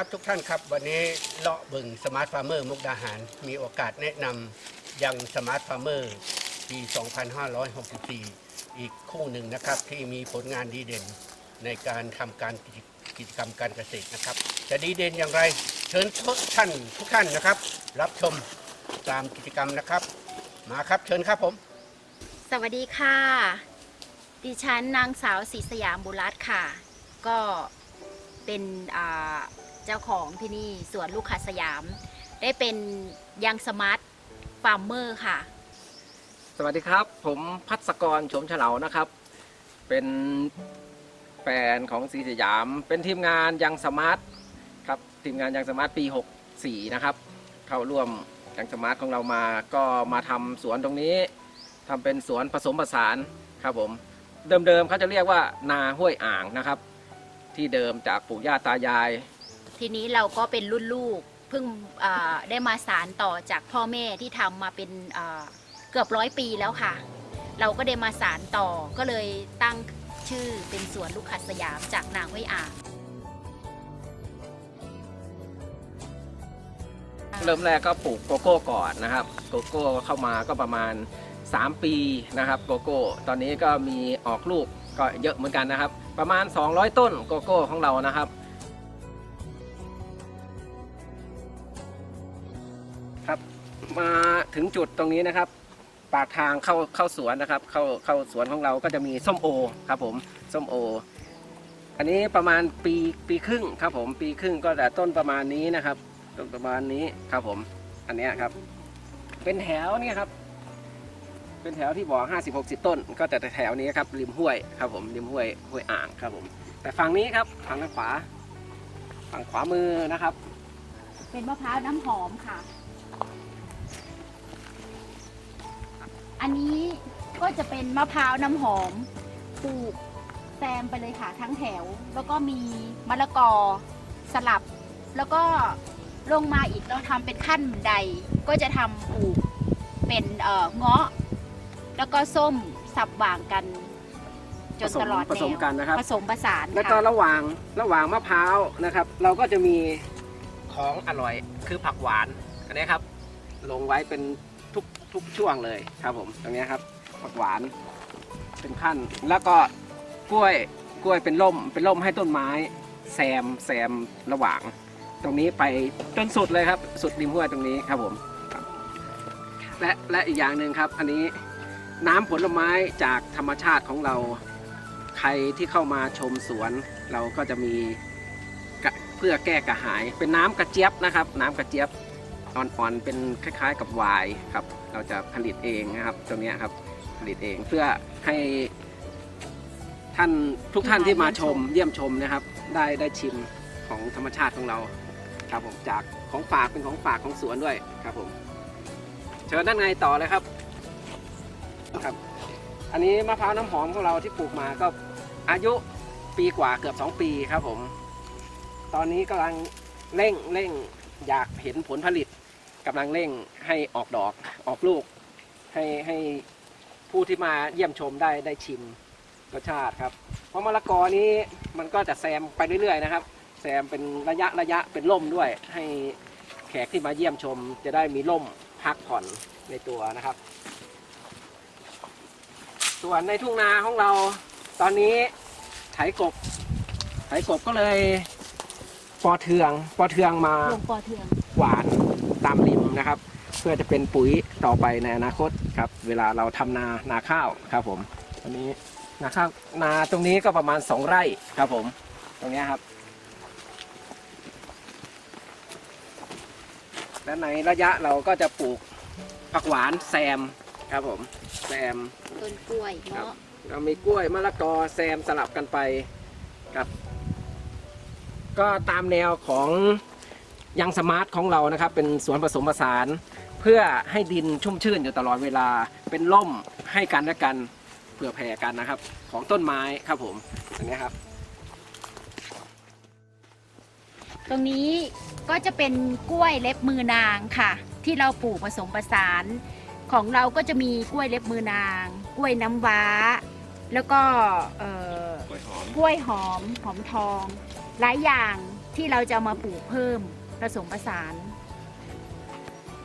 ครับทุกท่านครับ วันนี้เลาะบึงสมาร์ทฟาร์มเมอร์มุกดาหาร มีโอกาสแนะนำยังสมาร์ทฟาร์มเมอร์ปี 2564 อีกคู่หนึ่งนะครับ ที่มีผลงานดีเด่นในการทำการกิจกิจกรรมการเกษตรนะครับ จะดีเด่นอย่างไร เชิญทุกท่านทุกท่านนะครับ รับชมตามกิจกรรมนะครับ มาครับเชิญครับผม สวัสดีค่ะ ดิฉันนางสาวศรีสยามบุรัตน์ค่ะ ก็เป็นอ่า เจ้าของที่นี่สวนลูกค้าสยาม ได้เป็นยังสมาร์ทฟาร์มเมอร์ค่ะ สวัสดีครับ ผมพัศกรโฉมเฉลานะครับ เป็นแฟนของสีสยาม เป็นทีมงานยังสมาร์ทครับทีมงานยังสมาร์ทปี 64 นะครับ เข้าร่วมยังสมาร์ทของเรามาก็มาทำสวนตรงนี้ทำเป็นสวนผสมผสานครับผมเดิมๆเขาจะเรียกว่านาห้วยอ่างนะครับ ที่เดิมจากปู่ย่าตายาย ทีนี้เราก็เป็นรุ่นลูกเพิ่งได้มาสารต่อจากพ่อแม่ที่ทำมาเป็นเกือบร้อยปีแล้วค่ะ เราก็ได้มาสารต่อก็เลยตั้งชื่อเป็นสวนลูกค้าสยามจากนางห้วยอ่างเริ่มแรกก็ปลูกโกโก้ก่อนนะครับ โกโก้เข้ามาก็ประมาณ 3 ปีนะครับโกโก้ ตอนนี้ก็มีออกลูกก็เยอะเหมือนกันนะครับ ประมาณ 200 ต้นโกโก้ของเรานะครับ ถึงจุดตรงนี้นะครับ ปากทางเข้าเข้าสวนนะครับ เข้าเข้าสวนของเราก็จะมีส้มโอครับผมส้มโอ อันนี้ประมาณปีปีครึ่งครับผมปีครึ่งก็แต่ต้นประมาณนี้นะครับต้นประมาณนี้ครับผม อันเนี้ยครับ เป็นแถวเนี่ยครับ เป็นแถวที่บอก50 60 ต้น ก็จะแถวนี้ครับริมห้วยครับผมริมห้วยห้วยอ่างครับผม แต่ฝั่งนี้ครับฝั่งทางขวา ฝั่งขวามือนะครับ เป็นมะพร้าวน้ำหอมค่ะ อันนี้ก็จะเป็นมะพร้าวน้ำหอมปลูกแซมไปเลยค่ะทั้งแถว แล้วก็มีมะละกอสลับ แล้วก็ลงมาอีกเราทำเป็นขั้นบันไดก็จะทำปลูกเป็นเอ่อเงาะ แล้วก็ส้มสับหว่างกัน จนตลอดผสมแนวกันนะครับ ผสมผสานแล้วก็ค่ะระหว่างระหว่างมะพร้าวนะครับ เราก็จะมีของอร่อยคือผักหวานอันนี้ครับ ลงไว้เป็น ทุกช่วงเลยครับผมตรงนี้ครับผักหวานเป็นขั้น แล้วก็กล้วยกล้วยเป็นร่มเป็นร่มให้ต้นไม้แซมแซมระหว่าง ตรงนี้ไปจนสุดเลยครับ สุดริมห้วยตรงนี้ครับผมและและอีกอย่างหนึ่งครับ อันนี้น้ำผลไม้จากธรรมชาติของเรา ใครที่เข้ามาชมสวน เราก็จะมีเพื่อแก้กระหาย เป็นน้ำกระเจี๊ยบนะครับ น้ำกระเจี๊ยบ อ่อนๆเป็นคล้าย ๆ กับไวน์ครับ เราจะผลิตเองนะครับตรงเนี้ยครับผลิตเองเพื่อให้ท่านทุกท่านที่มาชมเยี่ยมชมนะครับ ได้ได้ชิมของธรรมชาติของเราครับผมจากของฝากเป็นของฝากของสวนด้วยครับผมเชิญด้านในต่อเลยครับครับ อันนี้มะพร้าวน้ำหอมของเราที่ปลูกมาก็อายุปีกว่าเกือบ 2 ปีครับผม ตอนนี้กำลังเร่งเร่งอยากเห็นผลผลิต กำลังเร่งให้ออกดอกออกลูก ให้ให้ผู้ที่มาเยี่ยมชมได้ได้ชิมรสชาติครับ เพราะมะละกอนี้มันก็จะแซมไปเรื่อยๆนะครับ แซมเป็นระยะระยะเป็นร่มด้วย ให้แขกที่มาเยี่ยมชม จะได้มีร่มพักผ่อนในตัวนะครับ ส่วนในทุ่งนาของเราตอนนี้ไถกบไถกบก็เลยปอเทืองปอเทืองมา ลงปอเทือง หวานตามริม นะครับ เพื่อจะเป็นปุ๋ยต่อไปในอนาคตครับ เวลาเราทำนานาข้าวครับผมอันนี้นาข้าวนาตรงนี้ก็ประมาณ 2 ไร่ครับผม ตรงเนี้ยครับ และในระยะเราก็จะปลูกผักหวานแซมครับผมแซมต้นกล้วยครับเงาะเรามีกล้วยมะละกอแซมสลับกันไปครับ ก็ตามแนวของ ยังสมาร์ทของเรานะครับเป็นสวนผสมผสาน เพื่อให้ดินชุ่มชื่นอยู่ตลอดเวลาเป็นร่มให้กันและกันเผื่อแผ่กันนะครับ ของต้นไม้ครับผมอันนี้ครับ ตรงนี้ก็จะเป็นกล้วยเล็บมือนางค่ะ ที่เราปลูกผสมผสาน ของเราก็จะมีกล้วยเล็บมือนาง กล้วยน้ำว้า แล้วก็เอ่อกล้วยหอม กล้วยหอมหอมทอง หลายอย่างที่เราจะเอามาปลูกเพิ่ม ผสมผสาน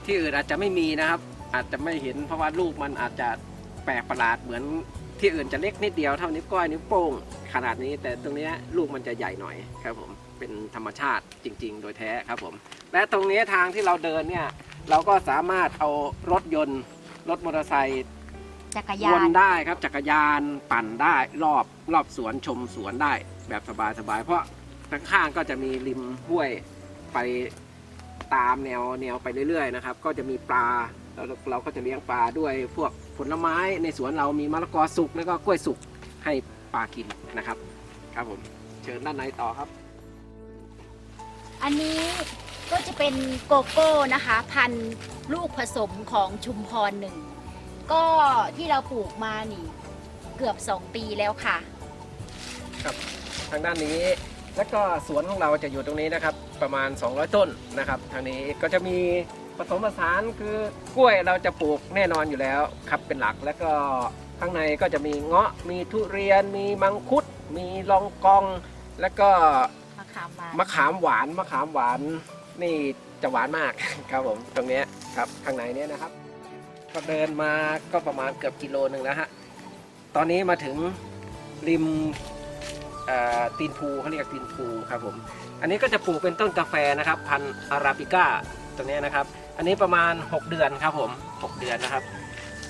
ที่อื่นอาจจะไม่มีนะครับ อาจจะไม่เห็นเพราะว่าลูกมันอาจจะแปลกประหลาดเหมือนที่อื่นจะเล็กนิดเดียวเท่านิ้วก้อยนิ้วโป้งขนาดนี้ แต่ตรงนี้ลูกมันจะใหญ่หน่อยครับผมเป็นธรรมชาติจริง ๆ โดยแท้ครับผม และตรงนี้ทางที่เราเดินเนี่ยเราก็สามารถเอารถยนต์ รถมอเตอร์ไซค์จักรยานนได้ครับจักรยานปั่นได้รอบรอบสวนชมสวนได้แบบสบายๆเพราะข้างๆก็จะมีริมห้วย ไปตามแนวแนวไปเรื่อยๆนะครับ ก็จะมีปลาเราเราก็จะเลี้ยงปลาด้วยพวกผลไม้ในสวนเรามีมะละกอสุกแล้วก็กล้วยสุกให้ปลากินนะครับ ครับผมเชิญด้านในต่อครับ อันนี้ก็จะเป็นโกโก้นะคะ พันธุ์ลูกผสมของชุมพรหนึ่งก็ที่เราปลูกมานี่เกือบ 2 ปีแล้วค่ะทางด้านนี้แล้วก็สวนของเราจะอยู่ตรงนี้นะครับ ประมาณ 200 ต้นนะครับทางนี้ก็จะมีผสมผสานคือกล้วยเราจะปลูกแน่นอนอยู่แล้วครับเป็นหลักแล้วก็ข้างในก็จะมีเงาะมีทุเรียน มีมังคุด มีลองกอง แล้วก็มะขามหวานมะขามหวานมะขามหวานนี่จะหวานมากครับผมตรงเนี้ยครับข้างในเนี้ยนะครับ ก็เดินมาก็ประมาณเกือบกิโลหนึ่งแล้วฮะตอนนี้มาถึงริมเอ่อตีนภูเขาเรียกตีนภูครับผม อันนี้ก็จะปลูกเป็นต้นกาแฟนะครับ พันธุ์อาราบิก้าตรงเนี้ยนะครับ อันนี้ประมาณ 6 เดือนครับผม 6 เดือนนะครับ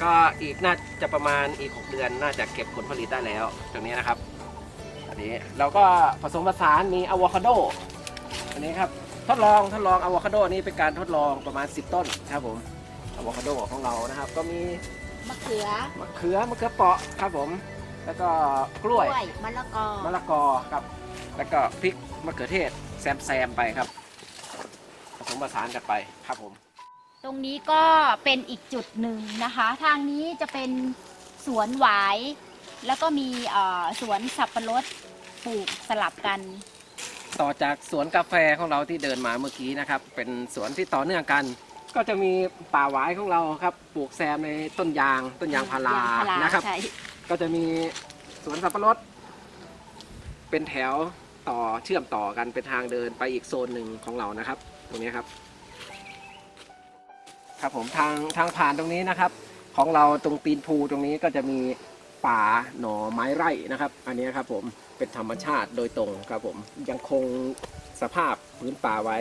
ก็อีกน่าจะประมาณอีก 6 เดือนน่าจะเก็บผลผลิตได้แล้วตรงนี้นะครับ อันนี้เราก็ผสมผสานมีอะโวคาโดอันนี้ครับทดลองทดลองอะโวคาโดนี่เป็นการทดลองประมาณ 10 ต้นครับผมอะโวคาโดของเรานะครับ ก็มีมะเขือมะเขือมะเขือเปราะครับผม แล้วก็กล้วยมะละกอมะละกอครับ แล้วก็พริก มะเขือเทศแซมแซมๆไปครับ ผสมผสานกันไปครับผม ตรงนี้ก็เป็นอีกจุดหนึ่งนะคะ ทางนี้จะเป็นสวนหวาย แล้วก็มีเอ่อสวนสับปะรดปลูกสลับกัน ต่อจากสวนกาแฟของเราที่เดินมาเมื่อกี้นะครับ เป็นสวนที่ต่อเนื่องกัน ก็จะมีป่าหวายของเราครับปลูกแซมในต้นยางต้นยางพารายางพารานะครับ ใช่ก็จะมีสวนสับปะรด เป็นแถว ต่อเชื่อมต่อกันเป็นทางเดินไปอีกโซนหนึ่งของเรานะครับ ตรงนี้ครับ ครับผมทางทางผ่านตรงนี้นะครับ ของเราตรงตีนภูตรงนี้ก็จะมีป่าหน่อไม้ไร่นะครับ อันนี้ครับผมเป็นธรรมชาติโดยตรงครับผมยังคงสภาพพื้นป่าไว้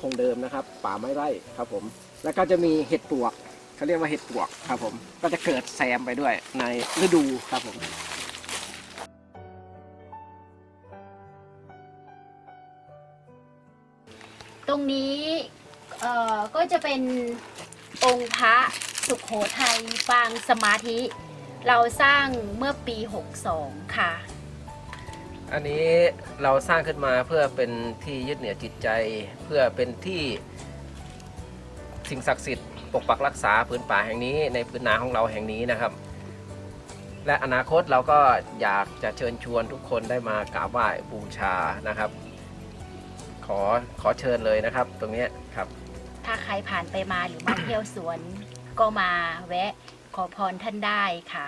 คงเดิมนะครับ ป่าไม้ไร่ครับผม แล้วก็จะมีเห็ดปวกเขาเรียกว่าเห็ดปวกครับผม ก็จะเกิดแซมไปด้วยในฤดูครับผม รงนี้เอ่อก็จะเป็นองค์พระสุขโขทัยปางสมาธิ เราสร้างเมื่อปี 62 ค่ะ อันนี้เราสร้างขึ้นมาเพื่อเป็นที่ยึดเหนี่ยวจิตใจ เพื่อเป็นที่สิ่งศักดิ์สิทธิ์ปกปักรักษาพื้นป่าแห่งนี้ในพื้นนาของเราแห่งนี้นะครับ และอนาคตเราก็อยากจะเชิญชวนทุกคนได้มากราบไหว้บูชานะครับ ขอขอเชิญเลยนะครับ ตรงเนี้ยครับ ถ้าใครผ่านไปมาหรือมาเที่ยวสวน ก็มาแวะขอพรท่านได้ค่ะ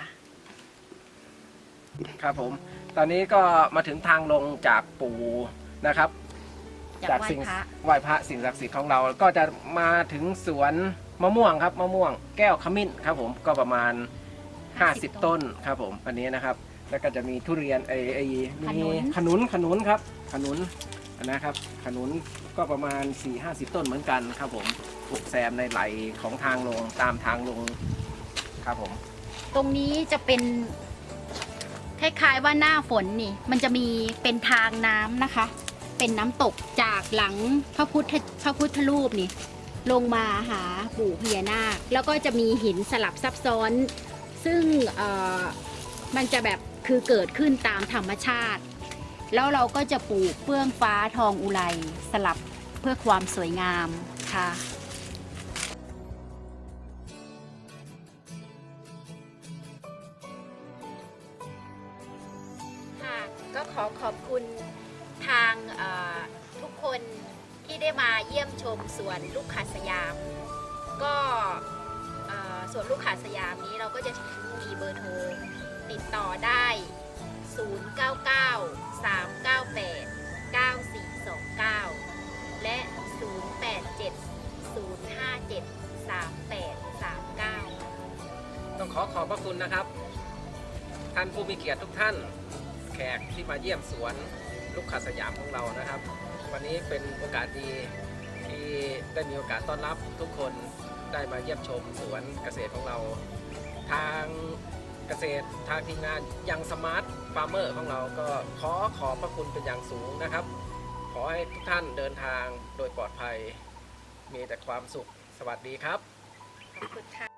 ครับผม ตอนนี้ก็มาถึงทางลงจากปูนะครับ จากไหว้สิ่งพระ ไหว้พระสิ่งศักดิ์สิทธิ์ของเรา ก็จะมาถึงสวนมะม่วงครับมะม่วงแก้วขมิ้นครับผมก็ประมาณ 50 ต้นครับผมอันนี้นะครับ แล้วก็จะมีทุเรียนไอไอมีขนุนขนุนครับ ขนุน นะครับ ขนุนก็ประมาณ 4-50 ต้นเหมือนกันครับผมปลูกแซมในไหลของทางลงตามทางลงครับผม ตรงนี้จะเป็นคล้ายๆว่าหน้าฝนนี่ มันจะมีเป็นทางน้ำนะคะ เป็นน้ำตกจากหลังพระพุทธพระพุทธรูปนี่ ลงมาหาปู่พญานาค แล้วก็จะมีหินสลับซับซ้อน ซึ่งมันจะแบบคือเกิดขึ้นตามธรรมชาติ แล้วเราก็จะปลูกเฟื่องฟ้าทองอุไรสลับเพื่อความสวยงามค่ะค่ะก็ขอขอบคุณทางทุกคนที่ได้มาเยี่ยมชมสวนลูกขาสยาม ก็สวนลูกขาสยามนี้เราก็จะมีเบอร์โทรติดต่อได้ 099-398-9429 และ 087-057-3839 ต้องขอขอบพระคุณนะครับ ท่านผู้มีเกียรติทุกท่าน แขกที่มาเยี่ยมสวนลูกค้าสยามของเรานะครับ วันนี้เป็นโอกาสดีที่ได้มีโอกาสต้อนรับทุกคนได้มาเยี่ยมชมสวนเกษตรของเรา ทาง เกษตรทางทีมงานยังสมาร์ทฟาร์มเมอร์ของเราก็ขอขอบพระคุณเป็นอย่างสูงนะครับ ขอให้ทุกท่านเดินทางโดยปลอดภัย มีแต่ความสุขสวัสดีครับ ขอบคุณค่ะ